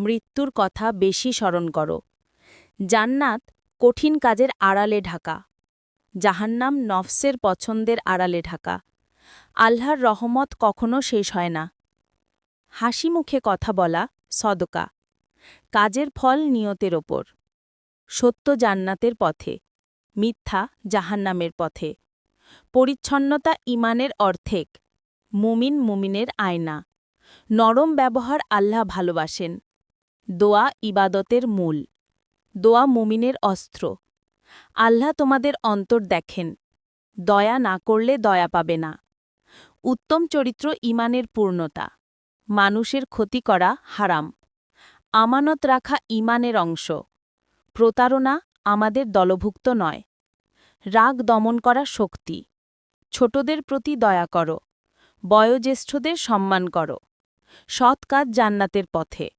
মৃত্যুর কথা বেশি স্মরণ করো। জান্নাত কঠিন কাজের আড়ালে ঢাকা। জাহান্নাম নফসের পছন্দের আড়ালে ঢাকা। আল্লাহর রহমত কখনো শেষ হয় না। হাসি মুখে কথা বলা, সদকা। কাজের ফল নিয়তের ওপর। সত্য জান্নাতের পথে। মিথ্যা জাহান্নামের পথে। পরিচ্ছন্নতা ইমানের অর্ধেক। মুমিন মুমিনের আয়না। নরম ব্যবহার আল্লাহ ভালোবাসেন। দোয়া ইবাদতের মূল। দোয়া মুমিনের অস্ত্র। আল্লাহ তোমাদের অন্তর দেখেন। দয়া না করলে দয়া পাবে না। উত্তম চরিত্র ইমানের পূর্ণতা। মানুষের ক্ষতি করা হারাম। আমানত রাখা ইমানের অংশ। প্রতারণা আমাদের দলভুক্ত নয়। রাগ দমন করা শক্তি। ছোটদের প্রতি দয়া করো। বয়োজ্যেষ্ঠদের সম্মান করো। সৎ কাজ জান্নাতের পথে।